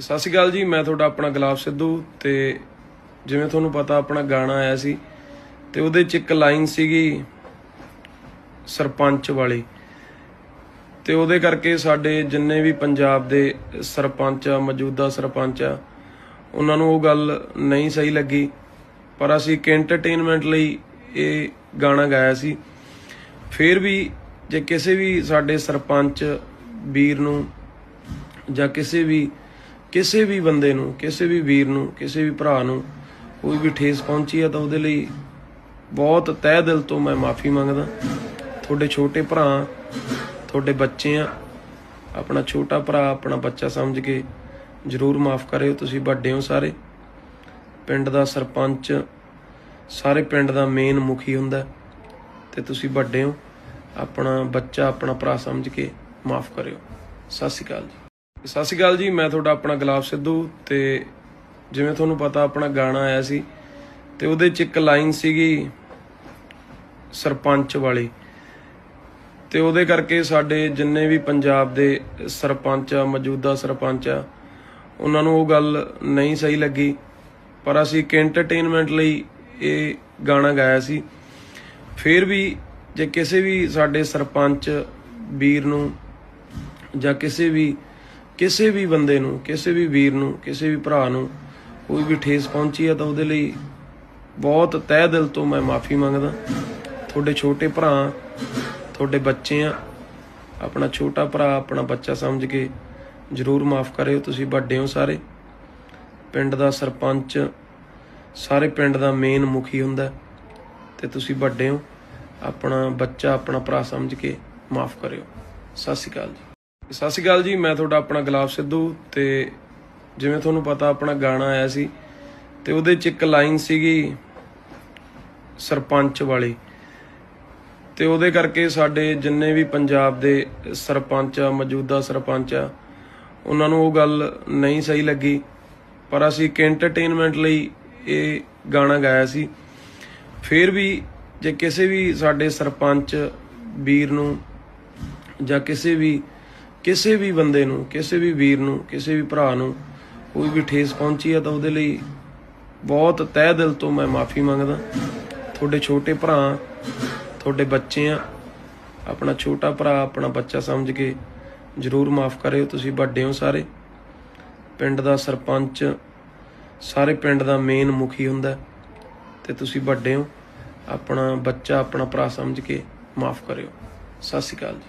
ਸਤਿ ਸ਼੍ਰੀ ਅਕਾਲ ਜੀ, ਮੈਂ ਤੁਹਾਡਾ ਆਪਣਾ ਗੁਲਾਬ ਸਿੱਧੂ ਤੇ ਜਿਵੇਂ ਤੁਹਾਨੂੰ ਪਤਾ ਆਪਣਾ ਗਾਣਾ ਆਇਆ ਸੀ ਤੇ ਉਹਦੇ ਚ ਇੱਕ ਲਾਈਨ ਸੀਗੀ ਸਰਪੰਚ ਵਾਲੀ ਤੇ ਉਹਦੇ ਕਰਕੇ ਸਾਡੇ ਜਿੰਨੇ ਵੀ ਪੰਜਾਬ ਦੇ ਸਰਪੰਚ ਆ, ਮੌਜੂਦਾ ਸਰਪੰਚ ਆ, ਉਹਨਾਂ ਨੂੰ ਉਹ ਗੱਲ ਨਹੀਂ ਸਹੀ ਲੱਗੀ, ਪਰ ਅਸੀਂ ਇੱਕ ਐਂਟਰਟੇਨਮੈਂਟ ਲਈ ਇਹ ਗਾਣਾ ਗਾਇਆ ਸੀ। ਫਿਰ ਵੀ ਜੇ ਕਿਸੇ ਵੀ ਸਾਡੇ ਸਰਪੰਚ ਵੀਰ ਨੂੰ ਜਾਂ ਕਿਸੇ ਵੀ ਕਿਸੇ ਵੀ ਬੰਦੇ ਨੂੰ, ਕਿਸੇ ਵੀ ਵੀਰ ਨੂੰ, ਕਿਸੇ ਵੀ ਭਰਾ ਨੂੰ ਕੋਈ ਵੀ ਠੇਸ ਪਹੁੰਚੀ ਹੈ ਤਾਂ ਉਹਦੇ ਲਈ ਬਹੁਤ ਤਹਿ ਦਿਲ ਤੋਂ ਮੈਂ ਮਾਫੀ ਮੰਗਦਾ। ਤੁਹਾਡੇ ਛੋਟੇ ਭਰਾ, ਤੁਹਾਡੇ ਬੱਚੇ ਆ, ਆਪਣਾ ਛੋਟਾ ਭਰਾ, ਆਪਣਾ ਬੱਚਾ ਸਮਝ ਕੇ ਜਰੂਰ ਮਾਫ ਕਰਿਓ, ਤੁਸੀਂ ਵੱਡੇ ਹੋ ਸਾਰੇ। ਪਿੰਡ ਦਾ ਸਰਪੰਚ, ਸਾਰੇ ਪਿੰਡ ਦਾ ਮੇਨ ਮੁਖੀ ਹੁੰਦਾ ਤੇ ਤੁਸੀਂ ਵੱਡੇ ਹੋ। ਆਪਣਾ ਬੱਚਾ, ਆਪਣਾ ਭਰਾ ਸਮਝ ਕੇ ਮਾਫ ਕਰਿਓ। ਸਤਿ ਸ਼੍ਰੀ ਅਕਾਲ ਜੀ। ਸਤਿ ਸ਼੍ਰੀ ਅਕਾਲ ਜੀ, ਮੈਂ ਤੁਹਾਡਾ ਆਪਣਾ ਗੁਲਾਬ ਸਿੱਧੂ ਤੇ ਜਿਵੇਂ ਤੁਹਾਨੂੰ ਪਤਾ ਆਪਣਾ ਗਾਣਾ ਆਇਆ ਸੀ ਤੇ ਉਹਦੇ ਚ ਇੱਕ ਲਾਈਨ ਸੀਗੀ ਸਰਪੰਚ ਵਾਲੀ ਤੇ ਉਹਦੇ ਕਰਕੇ ਸਾਡੇ ਜਿੰਨੇ ਵੀ ਪੰਜਾਬ ਦੇ ਸਰਪੰਚ ਆ, ਮੌਜੂਦਾ ਸਰਪੰਚ ਆ, ਉਹਨਾਂ ਨੂੰ ਉਹ ਗੱਲ ਨਹੀਂ ਸਹੀ ਲੱਗੀ। ਪਰ ਅਸੀਂ ਇੱਕ ਐਂਟਰਟੇਨਮੈਂਟ ਲਈ ਇਹ ਗਾਣਾ ਗਾਇਆ ਸੀ। ਫਿਰ ਵੀ ਜੇ ਕਿਸੇ ਵੀ ਸਾਡੇ ਸਰਪੰਚ ਵੀਰ ਨੂੰ ਜਾਂ ਕਿਸੇ ਵੀ ਕਿਸੇ ਵੀ ਬੰਦੇ ਨੂੰ, ਕਿਸੇ ਵੀ ਵੀਰ ਨੂੰ, ਕਿਸੇ ਵੀ ਭਰਾ ਨੂੰ ਕੋਈ ਵੀ ਠੇਸ ਪਹੁੰਚੀ ਹੈ ਤਾਂ ਉਹਦੇ ਲਈ ਬਹੁਤ ਤਹਿ ਦਿਲ ਤੋਂ ਮੈਂ ਮਾਫੀ ਮੰਗਦਾ। ਤੁਹਾਡੇ ਛੋਟੇ ਭਰਾ, ਤੁਹਾਡੇ ਬੱਚੇ ਆ, ਆਪਣਾ ਛੋਟਾ ਭਰਾ, ਆਪਣਾ ਬੱਚਾ ਸਮਝ ਕੇ ਜਰੂਰ ਮਾਫ ਕਰਿਓ, ਤੁਸੀਂ ਵੱਡੇ ਹੋ ਸਾਰੇ। ਪਿੰਡ ਦਾ ਸਰਪੰਚ, ਸਾਰੇ ਪਿੰਡ ਦਾ ਮੇਨ ਮੁਖੀ ਹੁੰਦਾ ਤੇ ਤੁਸੀਂ ਵੱਡੇ ਹੋ। ਆਪਣਾ ਬੱਚਾ, ਆਪਣਾ ਭਰਾ ਸਮਝ ਕੇ ਮਾਫ ਕਰਿਓ। ਸਤਿ ਸ਼੍ਰੀ ਅਕਾਲ ਜੀ। ਸਤਿ ਸ਼੍ਰੀ ਅਕਾਲ ਜੀ, ਮੈਂ ਤੁਹਾਡਾ ਆਪਣਾ ਗੁਲਾਬ ਸਿੱਧੂ ਤੇ ਜਿਵੇਂ ਤੁਹਾਨੂੰ ਪਤਾ ਆਪਣਾ ਗਾਣਾ ਆਇਆ ਸੀ ਤੇ ਉਹਦੇ ਚ ਇੱਕ ਲਾਈਨ ਸੀਗੀ ਸਰਪੰਚ ਵਾਲੀ ਤੇ ਉਹਦੇ ਕਰਕੇ ਸਾਡੇ ਜਿੰਨੇ ਵੀ ਪੰਜਾਬ ਦੇ ਸਰਪੰਚ ਆ, ਮੌਜੂਦਾ ਸਰਪੰਚ ਆ, ਉਹਨਾਂ ਨੂੰ ਉਹ ਗੱਲ ਨਹੀਂ ਸਹੀ ਲੱਗੀ। ਪਰ ਅਸੀਂ ਇੱਕ ਐਂਟਰਟੇਨਮੈਂਟ ਲਈ ਇਹ ਗਾਣਾ ਗਾਇਆ ਸੀ। ਫਿਰ ਵੀ ਜੇ ਕਿਸੇ ਵੀ ਸਾਡੇ ਸਰਪੰਚ ਵੀਰ ਨੂੰ ਜਾਂ ਕਿਸੇ ਵੀ ਕਿਸੇ ਵੀ ਬੰਦੇ ਨੂੰ, ਕਿਸੇ ਵੀ ਵੀਰ ਨੂੰ, ਕਿਸੇ ਵੀ ਭਰਾ ਨੂੰ ਕੋਈ ਵੀ ਠੇਸ ਪਹੁੰਚੀ ਹੈ ਤਾਂ ਉਹਦੇ ਲਈ ਬਹੁਤ ਤਹਿ ਦਿਲ ਤੋਂ ਮੈਂ ਮਾਫੀ ਮੰਗਦਾ। ਤੁਹਾਡੇ ਛੋਟੇ ਭਰਾ, ਤੁਹਾਡੇ ਬੱਚੇ ਆ, ਆਪਣਾ ਛੋਟਾ ਭਰਾ, ਆਪਣਾ ਬੱਚਾ ਸਮਝ ਕੇ ਜਰੂਰ ਮਾਫ ਕਰਿਓ, ਤੁਸੀਂ ਵੱਡੇ ਹੋ ਸਾਰੇ। ਪਿੰਡ ਦਾ ਸਰਪੰਚ, ਸਾਰੇ ਪਿੰਡ ਦਾ ਮੇਨ ਮੁਖੀ ਹੁੰਦਾ ਤੇ ਤੁਸੀਂ ਵੱਡੇ ਹੋ। ਆਪਣਾ ਬੱਚਾ, ਆਪਣਾ ਭਰਾ ਸਮਝ ਕੇ ਮਾਫ ਕਰਿਓ। ਸਤਿ ਸ਼੍ਰੀ ਅਕਾਲ ਜੀ।